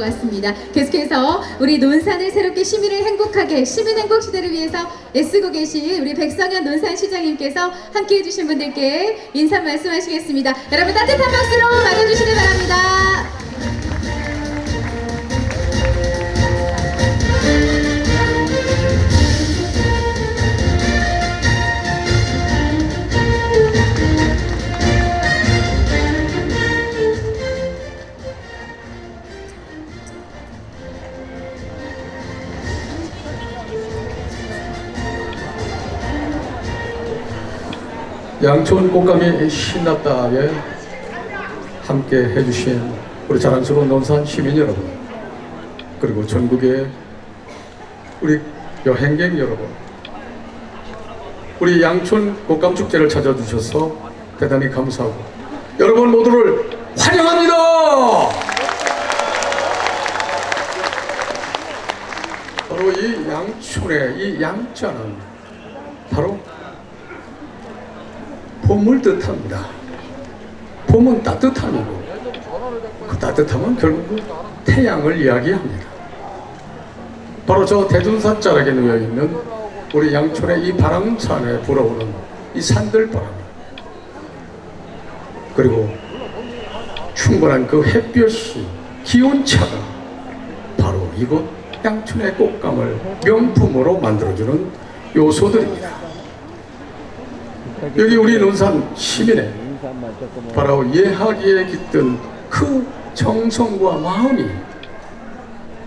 왔습니다. 계속해서 우리 논산을 새롭게 시민을 행복하게 시민 행복 시대를 위해서 애쓰고 계신 우리 백성현 논산 시장님께서 함께 해주신 분들께 인사 말씀하시겠습니다. 여러분 따뜻한 박수로 맞아주시기 바랍니다. 양촌 꽃감이 신났다에 함께 해주신 우리 자랑스러운 논산 시민 여러분 그리고 전국의 우리 여행객 여러분 우리 양촌 꽃감 축제를 찾아주셔서 대단히 감사하고 여러분 모두를 환영합니다. 바로 이 양촌의 이 양자는 바로 봄을 뜻합니다. 봄은 따뜻함이고 그 따뜻함은 결국 태양을 이야기합니다. 바로 저 대둔산 자락에 놓여 있는 우리 양촌의 이 바람산에 불어오는 이 산들바람 그리고 충분한 그 햇볕이 기온차가 바로 이곳 양촌의 꽃감을 명품으로 만들어주는 요소들입니다. 여기 우리 논산 시민의 바로 예하기에 깃든 그 정성과 마음이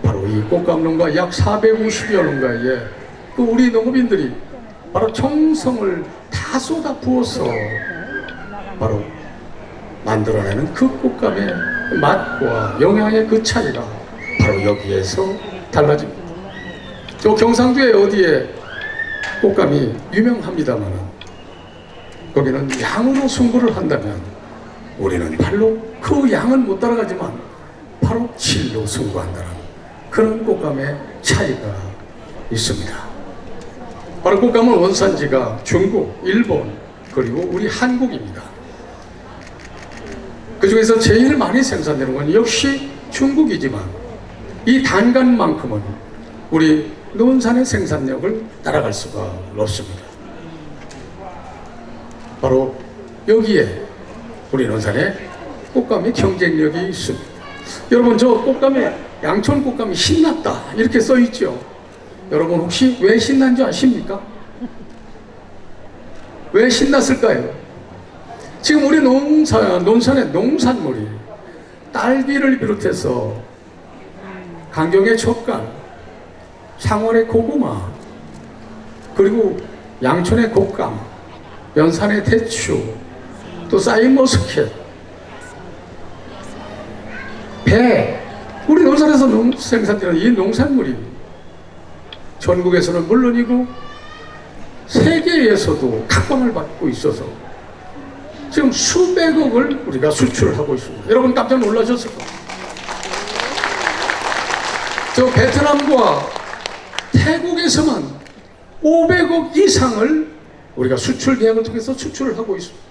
바로 이 꽃감농가 약 450여 농가에 그 우리 농업인들이 바로 정성을 다 쏟아 부어서 바로 만들어내는 그 꽃감의 맛과 영양의 그 차이가 바로 여기에서 달라집니다. 저 경상도에 어디에 꽃감이 유명합니다만은 거기는 양으로 승부를 한다면 우리는 발로 그 양은 못 따라가지만 바로 질로 승부한다는 그런 꽃감의 차이가 있습니다. 바로 꽃감은 원산지가 중국, 일본 그리고 우리 한국입니다. 그 중에서 제일 많이 생산되는 건 역시 중국이지만 이 단간만큼은 우리 논산의 생산력을 따라갈 수가 없습니다. 바로 여기에 우리 논산에 꽃감의 경쟁력이 있습니다. 여러분 저 꽃감에 양촌 꽃감이 신났다 이렇게 써 있죠. 여러분 혹시 왜 신난 줄 아십니까? 왜 신났을까요? 지금 우리 농산 논산의 농산물이 딸기를 비롯해서 강경의 젓갈, 상월의 고구마, 그리고 양촌의 곶감, 연산의 대추, 또 사이머스켓, 배, 우리 논산에서 농, 생산되는 이 농산물이 전국에서는 물론이고 세계에서도 각광을 받고 있어서 지금 수백억을 우리가 수출하고 있습니다. 여러분 깜짝 놀라셨을 겁니다. 저 베트남과 태국에서만 500억 이상을 우리가 수출 계약을 통해서 수출을 하고 있습니다.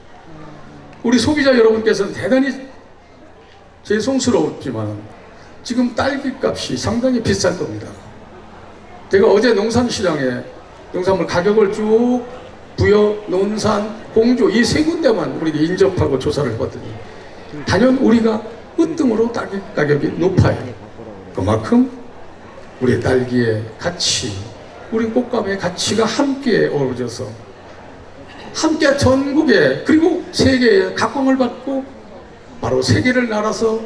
우리 소비자 여러분께서는 대단히 죄송스러웠지만 지금 딸기 값이 상당히 비쌀 겁니다. 제가 어제 농산시장에 농산물 가격을 쭉 부여, 논산, 공주 이세 군데만 우리가 인접하고 조사를 해봤더니 단연 우리가 으뜸으로 딸기 가격이 높아요. 그만큼 우리 딸기의 가치, 우리 꽃감의 가치가 함께 어우러져서 함께 전국에 그리고 세계에 각광을 받고 바로 세계를 날아서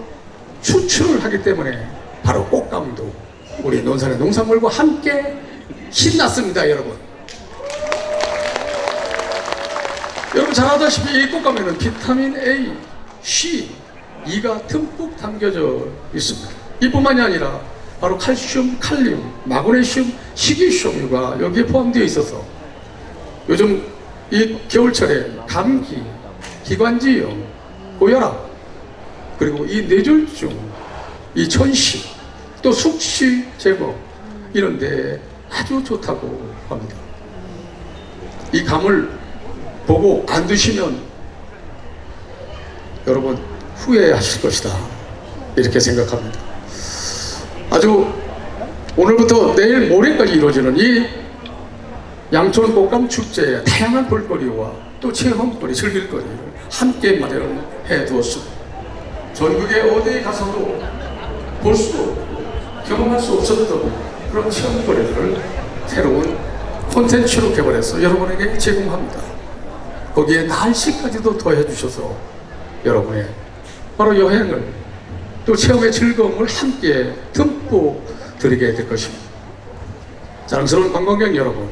수출을 하기 때문에 바로 꽃감도 우리 논산의 농산물과 함께 신났습니다, 여러분. 여러분 잘 아다시피 이 꽃감에는 비타민 A, C, E가 듬뿍 담겨져 있습니다. 이뿐만이 아니라 바로 칼슘, 칼륨, 마그네슘, 식이섬유가 여기에 포함되어 있어서 요즘 이 겨울철에 감기, 기관지염, 고혈압, 그리고 이 뇌졸중, 이 천식, 또 숙취 제거 이런 데 아주 좋다고 합니다. 이 감을 보고 안 드시면 여러분 후회하실 것이다 이렇게 생각합니다. 아주 오늘부터 내일 모레까지 이루어지는 이 양촌 꽃감 축제의 다양한 볼거리와 또 체험거리, 즐길거리를 함께 마련해 두었습니다. 전국에 어디에 가서도 볼 수도 경험할 수 없었던 그런 체험거리를 새로운 콘텐츠로 개발해서 여러분에게 제공합니다. 거기에 날씨까지도 더해 주셔서 여러분의 바로 여행을 또 체험의 즐거움을 함께 듬뿍 드리게 될 것입니다. 자랑스러운 관광객 여러분,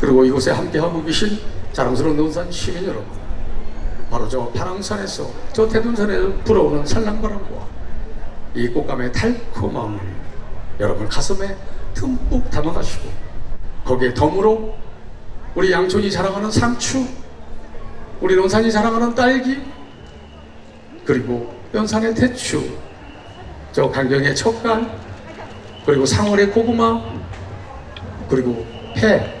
그리고 이곳에 함께하고 계신 자랑스러운 논산 시민 여러분, 바로 저 파랑산에서 저 태둔산에서 불어오는 산란바람과 이 꽃감의 달콤함을 여러분 가슴에 듬뿍 담아가시고 거기에 덤으로 우리 양촌이 자랑하는 상추, 우리 논산이 자랑하는 딸기, 그리고 연산의 대추, 저 강경의 젓갈, 그리고 상월의 고구마, 그리고 배,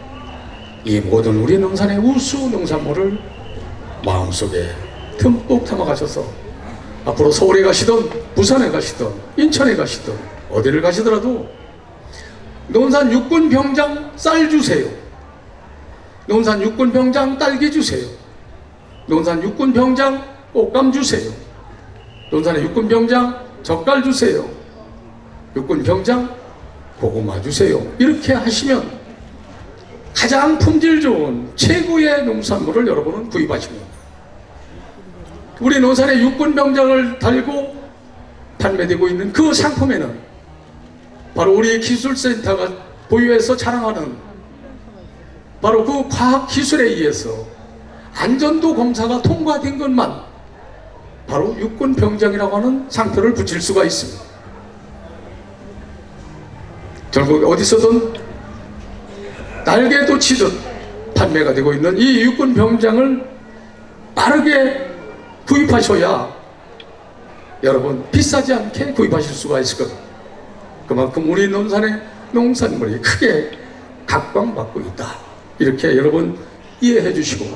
이 모든 우리 농산의 우수 농산물을 마음속에 듬뿍 담아가셔서 앞으로 서울에 가시던 부산에 가시던 인천에 가시던 어디를 가시더라도 논산 육군 병장 쌀 주세요. 논산 육군 병장 딸기 주세요. 논산 육군 병장 꽃감 주세요. 논산의 육군 병장 젓갈 주세요. 육군 병장 고구마 주세요. 이렇게 하시면 가장 품질 좋은 최고의 농산물을 여러분은 구입하십니다. 우리 논산의 육군 병장을 달고 판매되고 있는 그 상품에는 바로 우리 기술센터가 보유해서 자랑하는 바로 그 과학 기술에 의해서 안전도 검사가 통과된 것만 바로 육군 병장이라고 하는 상표를 붙일 수가 있습니다. 결국 어디서든 날개도 치듯 판매가 되고 있는 이 육군 병장을 빠르게 구입하셔야 여러분 비싸지 않게 구입하실 수가 있을 겁니다. 그만큼 우리 논산의 농산물이 크게 각광받고 있다. 이렇게 여러분 이해해 주시고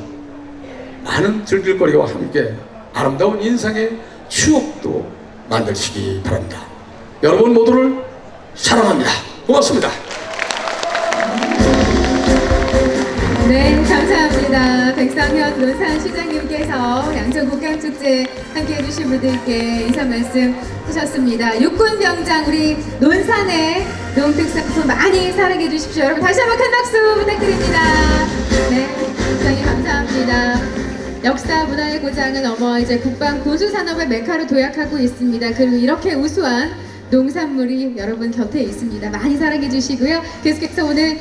많은 즐길거리와 함께 아름다운 인생의 추억도 만드시기 바랍니다. 여러분 모두를 사랑합니다. 고맙습니다. 네, 감사합니다. 백성현 논산 시장님께서 양천 국감축제 함께 해주신 분들께 인사 말씀 하셨습니다. 육군병장 우리 논산의 농특산품 많이 사랑해 주십시오. 여러분 다시 한번 큰 박수 부탁드립니다. 네, 굉장히 감사합니다. 역사 문화의 고장을 넘어 이제 국방 고수 산업의 메카로 도약하고 있습니다. 그리고 이렇게 우수한 농산물이 여러분 곁에 있습니다. 많이 사랑해 주시고요. 계속해서 오늘